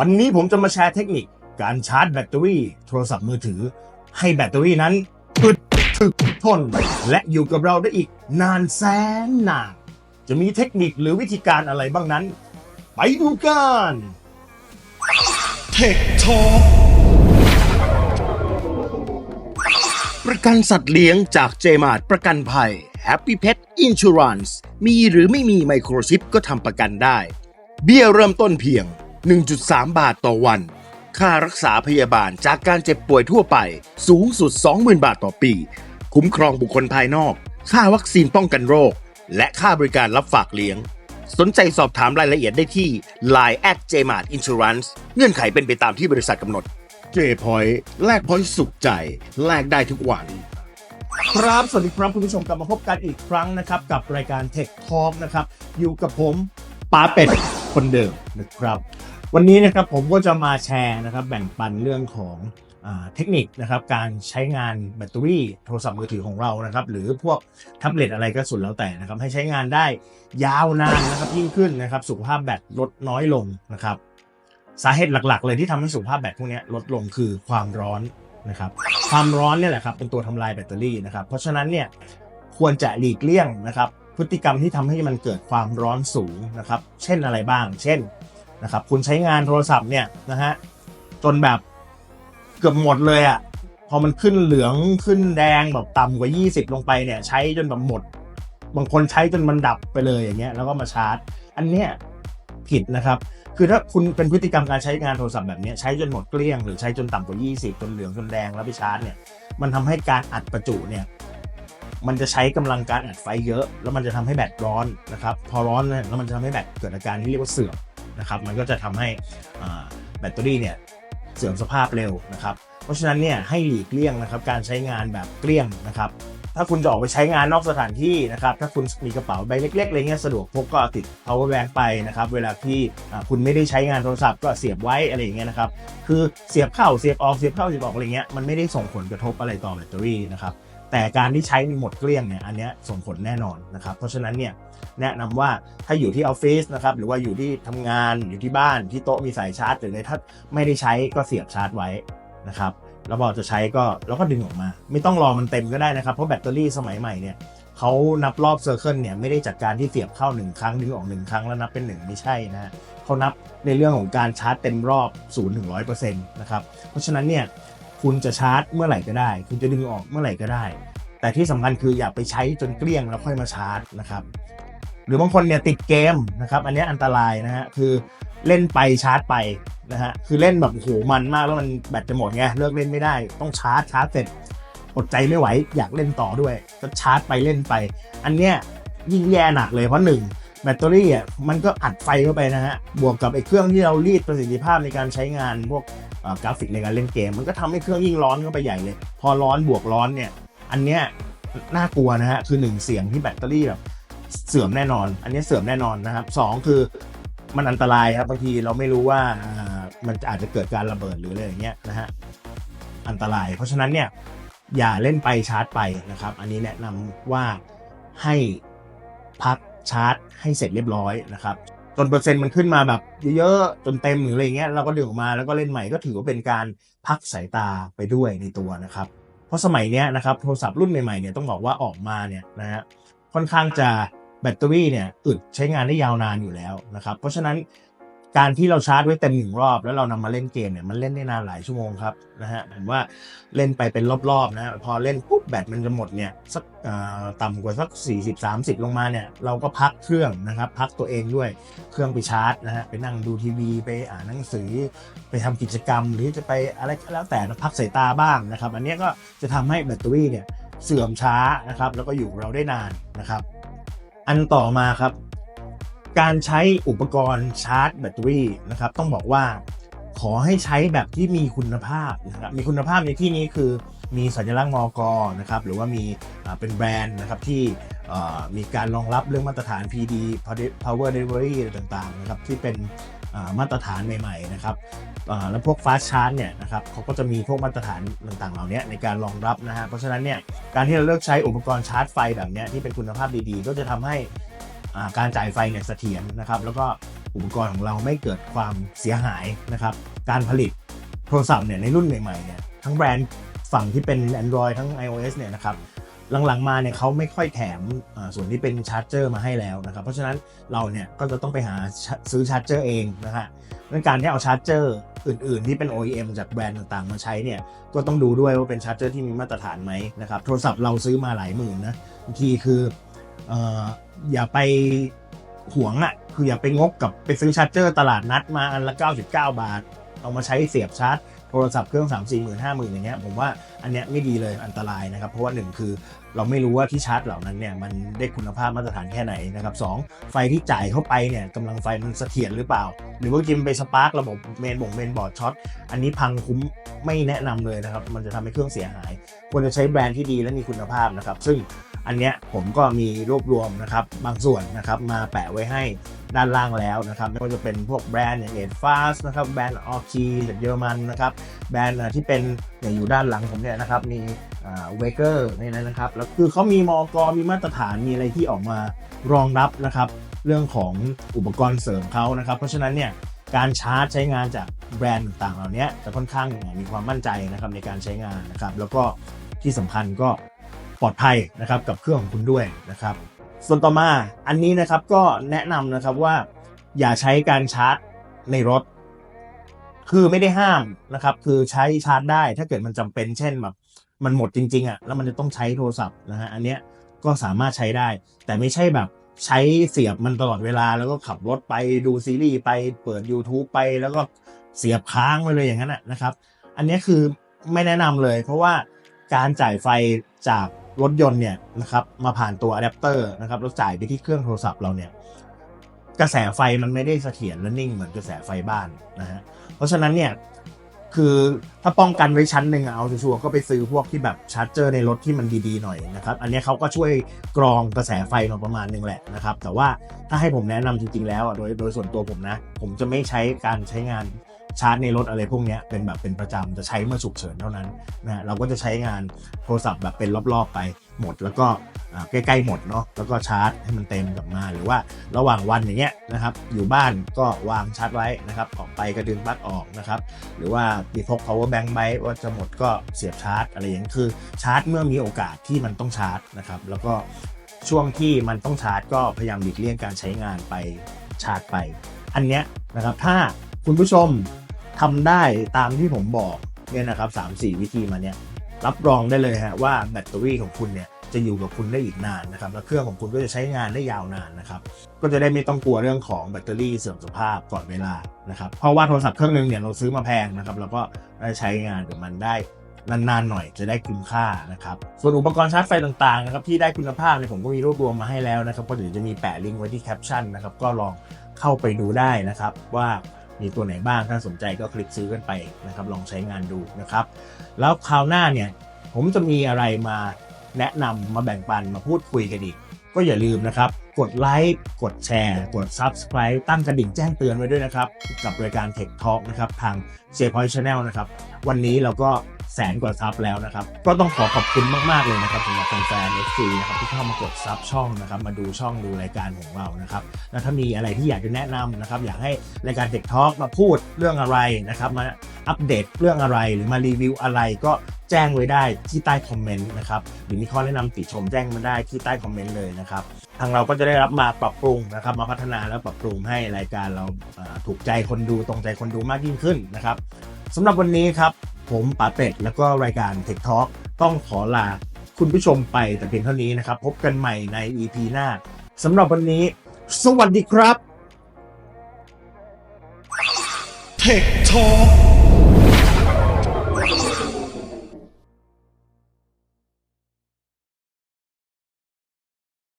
วันนี้ผมจะมาแชร์เทคนิคการชาร์จแบตเตอรี่โทรศัพท์มือถือ ให้แบตเตอรี่นั้นอึดถึกทน และอยู่กับเราได้อีกนานแสนนาน จะมีเทคนิคหรือวิธีการอะไรบ้างนั้น ไปดูกันเทคทอประกันสัตว์เลี้ยงจากเจมาร์ประกันภัย Happy Pet Insurance มีหรือไม่มีไมโครชิปก็ทำประกันได้ เบี้ยเริ่มต้นเพียง 1.3 บาทต่อวัน ค่ารักษาพยาบาลจากการเจ็บป่วยทั่วไป สูงสุด 20,000 บาทต่อปี คุ้มครองบุคคลภายนอก ค่าวัคซีนป้องกันโรค และค่าบริการรับฝากเลี้ยง สนใจสอบถามรายละเอียดได้ที่ Line at jmart insurance เงื่อนไขเป็นไปตามที่บริษัทกำหนด เจพอยต์แลกพอยต์สุขใจ แลกได้ทุกวัน ครับ สวัสดีครับคุณผู้ชมกลับมาพบกันอีกครั้งนะครับ กับรายการ Tech Talk นะครับ อยู่กับผมป้าเป็ดคนเดิมนะครับ วันนี้นะครับผมก็จะมาแชร์นะครับแบ่งปันเรื่องของอเทคนิคนะครับการใช้งานแบตเตอรี่โทรศัพท์มือถือของเรานะครับหรือพวกแท็บเล็ตอะไรก็สุดแล้วแต่นะครับให้ใช้งานได้ยาวนานนะครับยิ่งขึ้นนะครับสุขภาพแบตลดน้อยลงนะครับสาเหตุหลักๆ เลยที่ทำให้สุขภาพแบตพวกนี้ลดลงคือความร้อนนะครับความร้อนเนี่ยแหละครับเป็นตัวทำลายแบตเตอรี่นะครับเพราะฉะนั้นเนี่ยควรจะหลีกเลี่ยงนะครับพฤติกรรมที่ทำให้มันเกิดความร้อนสูงนะครับเช่นอะไรบ้าง เช่น นะครับคุณใช้งานโทรศัพท์เนี่ยนะฮะจนแบบเกือบหมดเลยอะ่ะพอมันขึ้นเหลืองขึ้นแดงแบบต่ำกว่า 20 ลงไปเนี่ยใช้จนแบบหมด บางคนใช้จนมันดับไปเลยอย่างเงี้ยแล้วก็มาชาร์จ อันเนี้ยผิดนะครับ คือถ้าคุณเป็นพฤติกรรมการใช้งานโทรศัพท์แบบเนี้ยใช้จนหมดเกลี้ยงหรือใช้จนต่ำกว่า 20 จนเหลืองจนแดงแล้วไปชาร์จเนี่ยมันทำให้การอัดประจุเนี่ยมันจะใช้กำลังการอัดไฟเยอะ แล้วมันจะทำให้แบตร้อนนะครับพอร้อนเนี่ยแล้วมันจะทำให้แบตเกิดอาการที่เรียกว่าเสื่อม นะครับมันก็จะทำให้แบตเตอรี่เนี่ยเสื่อมสภาพเร็วนะครับ เพราะฉะนั้นเนี่ยให้หลีกเลี่ยงนะครับการใช้งานแบบเกลี้ยงนะครับถ้าคุณจะออกไปใช้งานนอกสถานที่นะครับถ้าคุณมีกระเป๋าใบเล็กๆอะไรเงี้ยสะดวกพกก็ติด power bank ไปนะครับเวลาที่คุณไม่ได้ใช้งานโทรศัพท์ก็เสียบไว้อะไรอย่างเงี้ยนะครับคือเสียบเข้าเสียบออกเสียบเข้าเสียบออกอะไรเงี้ยมันไม่ได้ส่งผลกระทบอะไรต่อแบตเตอรี่นะครับ แต่การที่ใช้หมดเกลี้ยงเนี่ยอันเนี้ยส่งผลแน่นอนนะครับ เพราะฉะนั้นเนี่ยแนะนำว่าถ้าอยู่ที่ออฟฟิศนะครับหรือว่าอยู่ที่ทำงานอยู่ที่บ้านที่โต๊ะมีสายชาร์จหรืออะไรถ้าไม่ได้ใช้ก็เสียบชาร์จไว้นะครับแล้วพอจะใช้ก็แล้วก็ดึงออกมา ไม่ต้องรอมันเต็มก็ได้นะครับ เพราะแบตเตอรี่สมัยใหม่เนี่ยเขานับรอบเซอร์เคิลเนี่ยไม่ได้จากการที่เสียบเข้าหนึ่งครั้งดึงออกหนึ่งครั้งแล้วนับเป็นหนึ่งไม่ใช่นะฮะเขานับในเรื่องของการชาร์จเต็มรอบ0ูนย์ถึงร้อยเปอร์เซ็นต์นะครับเพราะฉะนั้นเนี่ย คุณจะชาร์จเมื่อไหร่ก็ได้ คุณจะดึงออกเมื่อไหร่ก็ได้ แต่ที่สำคัญคืออย่าไปใช้จนเกลี้ยงแล้วค่อยมาชาร์จนะครับ หรือบางคนเนี่ยติดเกมนะครับ อันนี้อันตรายนะฮะคือเล่นไปชาร์จไปนะฮะคือเล่นแบบโอ้โหมันมากแล้วมันแบตจะหมดไงเลิกเล่นไม่ได้ ต้องชาร์จชาร์จเสร็จอดใจไม่ไหวอยากเล่นต่อด้วยก็ชาร์จไปเล่นไป อันเนี้ยยิ่งแย่หนักเลยเพราะหนึ่ง แบตเตอรี่อะมันก็อัดไฟเข้าไปนะฮะ บวกกับไอ้เครื่องที่เรารีดประสิทธิภาพในการใช้งานพวกกราฟิกในการเล่นเกม มันก็ทำให้เครื่องยิ่งร้อนเข้าไปใหญ่เลย พอร้อนบวกร้อนเนี่ย อันเนี้ยน่ากลัวนะฮะ คือหนึ่งเสียงที่แบตเตอรี่แบบเสื่อมแน่นอน อันนี้เสื่อมแน่นอนนะครับสองคือมันอันตรายครับบางทีเราไม่รู้ว่าอ่ามันอาจจะเกิดการระเบิดหรืออะไรอย่างเงี้ยนะฮะอันตราย เพราะฉะนั้นเนี่ยอย่าเล่นไปชาร์จไปนะครับ อันนี้แนะนำว่าให้พัก ชาร์จให้เสร็จเรียบร้อยนะครับจนเปอร์เซ็นต์มันขึ้นมาแบบเยอะๆจนเต็มหรืออะไรเงี้ยเราก็ดึงออกมาแล้วก็เล่นใหม่ก็ถือว่าเป็นการพักสายตาไปด้วยในตัวนะครับ เพราะสมัยเนี้ยนะครับโทรศัพท์รุ่นใหม่ๆเนี่ยต้องบอกว่าออกมาเนี่ยนะฮะค่อนข้างจะแบตเตอรี่เนี่ยอึดใช้งานได้ยาวนานอยู่แล้วนะครับ เพราะฉะนั้น การที่เราชาร์จไว้เต็มหนึ่งรอบ แล้วเรานำมาเล่นเกมเนี่ยมันเล่นได้นานหลายชั่วโมงครับนะฮะผมว่าเล่นไปเป็นรอบๆนะพอเล่นปุ๊บแบตมันจะหมดเนี่ยสักอ่าต่ำกว่าสัก 40-30 ลงมาเนี่ยเราก็พักเครื่องนะครับพักตัวเองด้วยเครื่องไปชาร์จนะฮะไปนั่งดูทีวีไปอ่านหนังสือ ไปทำกิจกรรม หรือจะไปอะไรก็แล้วแต่พักสายตาบ้างนะครับอันนี้ก็จะทำให้แบตเตอรี่เนี่ยเสื่อมช้านะครับแล้วก็อยู่เราได้นานนะครับ อันต่อมาครับ การใช้อุปกรณ์ชาร์จแบตเตอรี่นะครับต้องบอกว่าขอให้ใช้แบบที่มีคุณภาพนะครับมีคุณภาพในที่นี้คือมีสัญลักษณ์มอกนะครับหรือว่ามีเป็นแบรนด์นะครับที่มีการรองรับเรื่องมาตรฐาน PD Power Delivery อะไรต่างๆนะครับที่เป็นมาตรฐานใหม่ๆนะครับแล้วพวก Fast Charge เนี่ยนะครับเขาก็จะมีพวกมาตรฐานต่างๆเหล่านี้ในการรองรับนะฮะเพราะฉะนั้นเนี่ยการที่เราเลือกใช้อุปกรณ์ชาร์จไฟแบบเนี้ยที่เป็นคุณภาพดีๆ ก็จะทำให้ การจ่ายไฟเนี่ยเสถียรนะครับ แล้วก็อุปกรณ์ของเราไม่เกิดความเสียหายนะครับ การผลิตโทรศัพท์เนี่ยในรุ่นใหม่ๆเนี่ยทั้งแบรนด์ฝั่งที่เป็น Android ทั้ง iOS เนี่ยนะครับหลังๆมาเนี่ยเขาไม่ค่อยแถมส่วนที่เป็นชาร์จเจอร์มาให้แล้วนะครับ เพราะฉะนั้นเราเนี่ยก็จะต้องไปหาซื้อชาร์จเจอร์เองนะฮะเรื่องการที่เอาชาร์จเจอร์อื่น ๆ ที่เป็น OEM จากแบรนด์ต่างๆ มาใช้เนี่ยก็ต้องดูด้วยว่าเป็นชาร์จเจอร์ที่มีมาตรฐานไหมนะครับโทรศัพท์เราซื้อมาหลายหมื่นนะบางทีคือ เอ่ออย่าไปหวงอะ่ะ คืออย่าไปงกกับไปซื้อชาร์จเจอร์ตลาดนัดมาอันละ 99 บาท เอามาใช้เสียบชาร์จโทรศัพท์เครื่อง 3 4 0 0 0 0 5 0,000อย่างเงี้ยผมว่า อันเนี้ยไม่ดีเลยอันตรายนะครับ เพราะว่าหนึ่งคือเราไม่รู้ว่าที่ชาร์จเหล่านั้นเนี่ยมันได้คุณภาพมาตรฐานแค่ไหนนะครับสองไฟที่จ่ายเข้าไปเนี่ยกำลังไฟมันเสถียรหรือเปล่า หรือว่ากินไปสปาร์กระบบเมนบ่งเมนบอร์ดช็อตอันนี้พังคุ้มไม่แนะนำเลยนะครับ มันจะทำให้เครื่องเสียหาย ควรจะใช้แบรนด์ที่ดีและมีคุณภาพนะครับ ซึ่งอันเนี้ยผมก็มีรวบรวมนะครับบางส่วนนะครับมาแปะไว้ให้ด้านล่างแล้วนะครับไม่ว่าจะเป็นพวกแบรนด์อย่างเอ็ดฟาสนะครับแบรนด์ออคีจากเยอรมันนะครับแบรนด์ที่เป็นเนี่ยอยู่ด้านหลังผมเนี่ยนะครับ มีเวเกอร์นี่นะครับแล้วคือเขามีมอกรมีมาตรฐานมีอะไรที่ออกมารองรับนะครับ เรื่องของอุปกรณ์เสริมเขานะครับ เพราะฉะนั้นเนี่ยการชาร์จใช้งานจากแบรนด์ต่างๆเหล่านี้จะค่อนข้างมีความมั่นใจนะครับในการใช้งานนะครับ แล้วก็ที่สำคัญก็ปลอดภัยนะครับกับเครื่องของคุณด้วยนะครับ ส่วนต่อมาอันนี้นะครับก็แนะนำนะครับว่าอย่าใช้การชาร์จในรถ คือไม่ได้ห้ามนะครับ คือใช้ชาร์จได้ถ้าเกิดมันจำเป็นเช่นแบบมันหมดจริงๆอะแล้วมันจะต้องใช้โทรศัพท์นะฮะอันเนี้ยก็สามารถใช้ได้ แต่ไม่ใช่แบบใช้เสียบมันตลอดเวลาแล้วก็ขับรถไปดูซีรีส์ไปเปิด YouTube ไปแล้วก็เสียบค้างไปเลยอย่างนั้นนะนะครับ อันนี้คือไม่แนะนำเลย เพราะว่าการจ่ายไฟจากรถยนต์เนี่ยนะครับมาผ่านตัวอะแดปเตอร์นะครับแล้วจ่ายไปที่เครื่องโทรศัพท์เราเนี่ยกระแสไฟมันไม่ได้เสถียรและนิ่งเหมือนกระแสไฟบ้านนะฮะ เพราะฉะนั้นเนี่ยคือถ้าป้องกันไว้ชั้นหนึ่งเอาชัวร์ก็ไปซื้อพวกที่แบบชาร์จเจอร์ในรถที่มันดีๆหน่อยนะครับ อันนี้เขาก็ช่วยกรองกระแสไฟมาประมาณหนึงแหละนะครับ แต่ว่าถ้าให้ผมแนะนำจริงๆแล้วอะโดยโดยส่วนตัวผมนะ ผมจะไม่ใช้การใช้งานชาร์จในรถอะไรพวกนี้เป็นแบบเป็นประจำจะใช้เมื่อฉุกเฉินเท่านั้นนะเราก็จะใช้งานโทรศัพท์แบบเป็นรอบๆไปหมด แล้วก็ ใกล้ๆหมดเนาะแล้วก็ชาร์จให้มันเต็มกลับมาหรือว่าระหว่างวันอย่างเงี้ยนะครับ อยู่บ้านก็วางชาร์จไว้นะครับ ออกไปก็ดึงปลั๊กออกนะครับ หรือว่ามีพก power bank ไว้ว่าจะหมดก็เสียบชาร์จ อะไรอย่างนี้คือชาร์จเมื่อมีโอกาสที่มันต้องชาร์จนะครับ แล้วก็ช่วงที่มันต้องชาร์จ ก็พยายามหลีกเลี่ยงการใช้งานไปชาร์จไป อันเนี้ยนะครับถ้าคุณผู้ชมทำได้ตามที่ผมบอกเนี่ยนะครับสามสี่วิธีมาเนี่ยรับรองได้เลยฮะว่าแบตเตอรี่ของคุณเนี่ย จะอยู่กับคุณได้อีกนานนะครับแล้วเครื่องของคุณก็จะใช้งานได้ยาวนานนะครับก็จะได้ไม่ต้องกลัวเรื่องของแบตเตอรี่เสื่อมสภาพก่อนเวลานะครับเพราะว่าโทรศัพท์เครื่องหนึงเนี่ยเราซื้อมาแพงนะครับแล้วก็ได้ใช้งานกับมันได้นานๆหน่อยจะได้คุ้มค่านะครับ ส่วนอุปกรณ์ชาร์จไฟต่างๆนะครับที่ได้คุณภาพเนี่ยผมก็มีรวบรวมมาให้แล้วนะครับ ก็เดี๋ยวจะมีแปะลิงก์ไว้ที่แคปชั่นนะครับ ก็ลองเข้าไปดูได้นะครับ ว่ามีตัวไหนบ้างถ้าสนใจก็คลิกซื้อกันไปนะครับ ลองใช้งานดูนะครับ แล้วคราวหน้าเนี่ยผมจะมีอะไรมา แนะนำมาแบ่งปันมาพูดคุยกันอีก ก็อย่าลืมนะครับ กดไลค์กดแชร์ กด Subscribe ตั้งกระดิ่งแจ้งเตือนไว้ด้วยนะครับ กับรายการ Tech Talk นะครับทาง j p o i n t Channel นะครับ วันนี้เราก็ แสนกว่าซับแล้วนะครับ ก็ต้องขอขอบคุณมาก ๆ เลยนะครับสำหรับแฟนๆ FC นะครับที่เข้ามากดซับช่องนะครับมาดูช่องดูรายการของเรานะครับแล้วถ้ามีอะไรที่อยากจะแนะนำนะครับอยากให้รายการ Tech Talk มาพูดเรื่องอะไรนะครับมาอัปเดตเรื่องอะไรหรือมารีวิวอะไรก็แจ้งไว้ได้ที่ใต้คอมเมนต์นะครับหรือมีข้อแนะนำติชมแจ้งมาได้ที่ใต้คอมเมนต์เลยนะครับทางเราก็จะได้รับมาปรับปรุงนะครับ มาพัฒนาแล้วปรับปรุงให้รายการเราถูกใจคนดูตรงใจคนดูมากยิ่งขึ้นนะครับสำหรับวันนี้ครับ ผมป๋าเป็ด แล้วก็รายการ Tech Talk ต้องขอลาคุณผู้ชมไปแต่เพียงเท่านี้นะครับ พบกันใหม่ใน EP หน้าสำหรับวันนี้ สวัสดีครับ Tech Talk